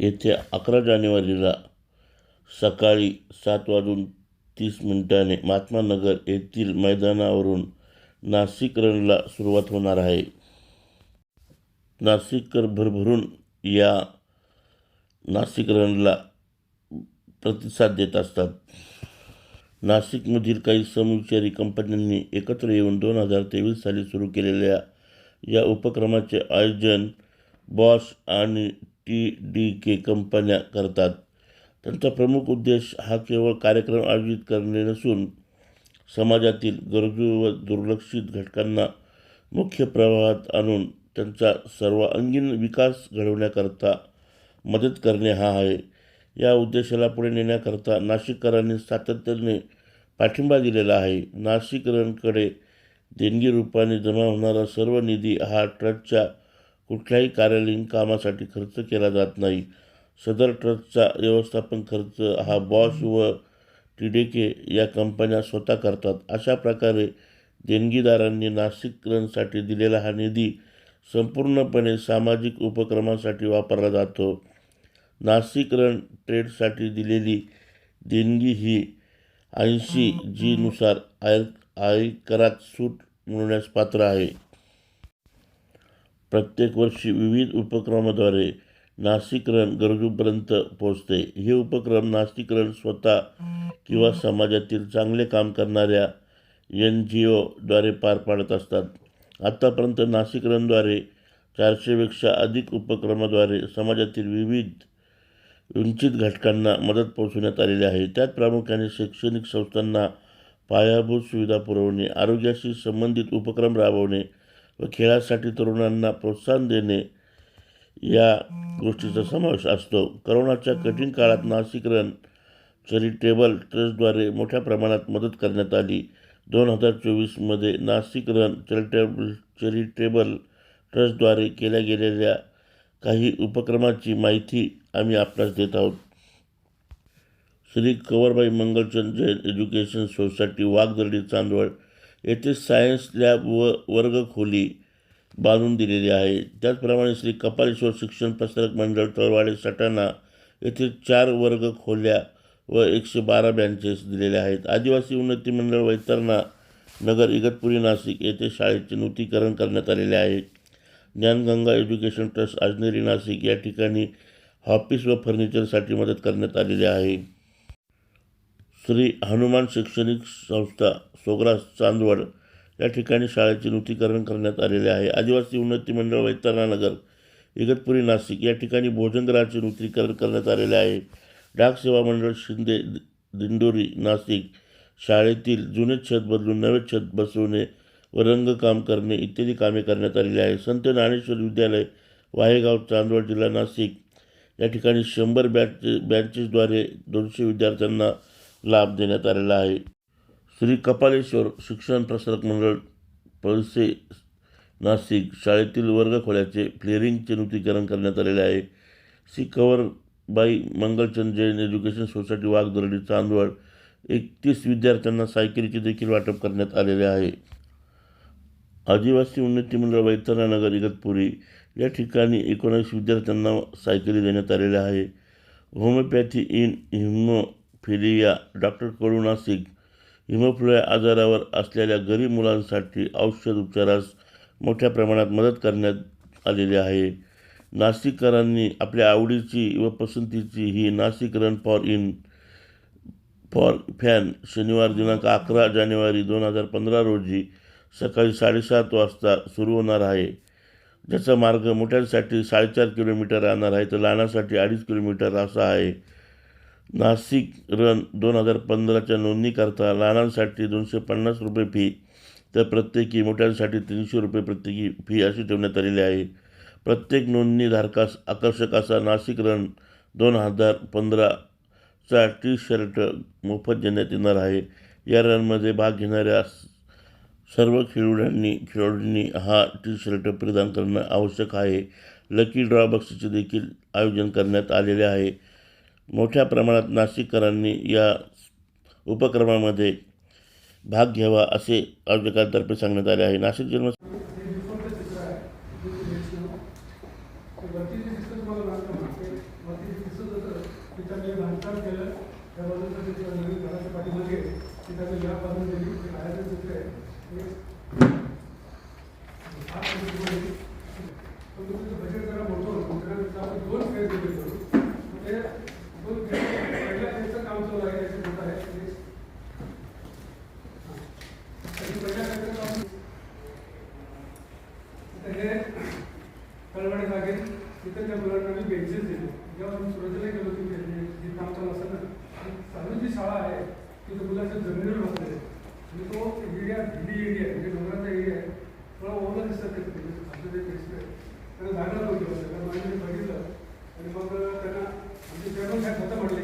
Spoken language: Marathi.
येत्या अकरा जानेवारीला सकाळी सात वाजून तीस मिनिटाने महात्मा नगर येथील मैदानावरून नाशिक रनला सुरुवात होणार आहे. नाशिककर भरभरून या नाशिक रनला प्रतिसाद देत असतात. नाशिकमधील काही समविचारी कंपन्यांनी एकत्र येऊन दोन हजार तेवीस साली सुरू केलेल्या या उपक्रमाचे आयोजन बॉश आणि टी डी के कंपन्या करतात. त्यांचा प्रमुख उद्देश हा केवळ कार्यक्रम आयोजित करणे नसून समाजातील गरजू व दुर्लक्षित घटकांना मुख्य प्रवाहात आणून त्यांचा सर्वांगीण विकास घडवण्याकरता मदत करणे हा आहे. या उद्देशाला पुढे नेण्याकरता नाशिककरांनी सातत्याने पाठिंबा दिलेला आहे. नाशिकरांकडे देणगी रूपाने जमा होणारा सर्व निधी हा ट्रस्टच्या कुठल्याही कार्यालयीन कामासाठी खर्च केला जात नाही. सदर ट्रस्टचा व्यवस्थापन खर्च हा बॉश व टिडेके या कंपन्या स्वतः करतात. अशा प्रकारे देणगीदारांनी नाशिक रनसाठी दिलेला हा निधी संपूर्णपणे सामाजिक उपक्रमासाठी वापरला जातो. नाशिक रन ट्रेडसाठी दिलेली देणगी ही ऐंशी जीनुसार आय आय आयकरात सूट मिळवण्यास पात्र आहे. प्रत्येक वर्षी विविध उपक्रमाद्वारे नास्तिकरण गरजूपर्यंत पोहोचते. हे उपक्रम नास्तिकरण स्वतः किंवा समाजातील चांगले काम करणाऱ्या एन जी ओद्वारे पार पाडत असतात. आत्तापर्यंत नाशिकरणद्वारे चारशेपेक्षा अधिक उपक्रमाद्वारे समाजातील विविध वंचित घटकांना मदत पोहोचवण्यात आलेली आहे. त्यात प्रामुख्याने शैक्षणिक संस्थांना पायाभूत सुविधा पुरवणे आरोग्याशी संबंधित उपक्रम राबवणे व खेळासाठी तरुणांना प्रोत्साहन देणे या गोष्टीचा समावेश असतो. करोनाच्या कठीण काळात नाशिकरण चॅरिटेबल ट्रस्टद्वारे मोठ्या प्रमाणात मदत करण्यात आली. दोन हजार चोवीसमध्ये नाशिक रन चॅरिटेबल चॅरिटेबल ट्रस्टद्वारे केल्या गेलेल्या काही उपक्रमाची माहिती आम्ही आपणास देत आहोत. श्री कवरबाई मंगलचंद जैन एज्युकेशन सोसायटी वाघदर्डी चांदवड येथे सायन्स लॅब व वर्गखोली बांधून दिलेली आहे. त्याचप्रमाणे श्री कपालेश्वर शिक्षण प्रसारक मंडळ तळवाडे सटाणा येथे चार वर्ग खोल्या व एकशे बारा बँचेस दिलेल्या आहेत. आदिवासी उन्नती मंडळ वैतरणा नगर इगतपुरी नाशिक येथे शाळेचे नूतनीकरण करण्यात आलेले आहे. ज्ञानगंगा एज्युकेशन ट्रस्ट अजनेरी नाशिक या ठिकाणी ऑफिस व फर्निचरसाठी मदत करण्यात आलेली आहे. श्री हनुमान शैक्षणिक संस्था सोग्रास चांदवड या ठिकाणी शाळेचे नूतनीकरण करण्यात आलेले आहे. आदिवासी उन्नती मंडळ वैतरणानगर इगतपुरी नाशिक या ठिकाणी भोजनगराचे नूतनीकरण करण्यात आलेले आहे. डाक सेवा मंडळ शिंदे दिंडोरी नाशिक शाळेतील जुने छत बदलून नवे छत बसवणे व रंगकाम करणे इत्यादी कामे करण्यात आलेली आहे. संत ज्ञानेश्वर विद्यालय वाहेगाव चांदवड जिल्हा नाशिक या ठिकाणी शंभर बॅच बँचेसद्वारे दोनशे विद्यार्थ्यांना लाभ देण्यात आलेला आहे. श्री कपालेश्वर शिक्षण प्रसारक मंडळ पळसे नाशिक शाळेतील वर्गखोल्याचे फ्लेअरिंगचे नूतनीकरण करण्यात आलेले आहे. श्री कवरबाई मंगलचंद जैन एज्युकेशन सोसायटी वाघदर्डी चांदवड एकतीस विद्यार्थ्यांना सायकलीचे देखील वाटप करण्यात आलेले आहे. आदिवासी उन्नती मंडळ वैतरणानगर इगतपुरी या ठिकाणी एकोणीस विद्यार्थ्यांना सायकली देण्यात आलेल्या आहे. Homeopathy in haemophilia doctor Kadu Nashik haemophilia आजारावर असलेल्या गरीब मुलांसाठी औषध उपचारास मोठ्या प्रमाणात मदत करण्यात आलेली आहे. नाशिककरांनी आपल्या आवडीची व पसंतीची ही Nashik run for in for fun शनिवार दिनांक अकरा जानेवारी दोन हजार पंधरा रोजी सकाळी साडेसात वाजता सुरू होणार आहे. ज्याचा मार्ग मोठ्यांसाठी साडेचार किलोमीटर राहणार आहे. तर लहानासाठी अडीच किलोमीटर असा आहे. नाशिक रन दोन हजार पंधराच्या नोंदणीकरता लहानांसाठी दोनशे पन्नास रुपये फी तर प्रत्येकी मोठ्यांसाठी तीनशे रुपये प्रत्येकी फी अशी ठेवण्यात आलेली आहे. प्रत्येक नोंदणीधारकास आकर्षक असा नाशिक रन दोन हजार पंधराचा टी शर्ट मोफत देण्यात येणार आहे. या रनमध्ये भाग घेणाऱ्या सर्व खेळाडूंनी खेळाडूंनी हा टी शर्ट परिधान करणं आवश्यक आहे. लकी ड्रॉ बक्षीचे देखील आयोजन करण्यात आलेले आहे. मोठ्या प्रमाणात नाशिककरांनी या उपक्रमामध्ये भाग घ्यावा असे आयोजकांतर्फे सांगण्यात आले आहे. नाशिक जन्म गरजेचं आहे जेव्हा मी सुरजेला गेलो तिथे जी काम असेल ना चालू जी शाळा आहे तिथं मुलाचं जमिनीवर बसलेलं आहे आणि तो एरिया भिडी एरिया म्हणजे डोंगराचा एरिया आहे थोडा ओला दिसतात त्याचं आमचं जे टेस्ट आहे त्यांना जागा बघितलं बघितलं आणि मग त्यांना आमचे जेवण काय स्वतः म्हटले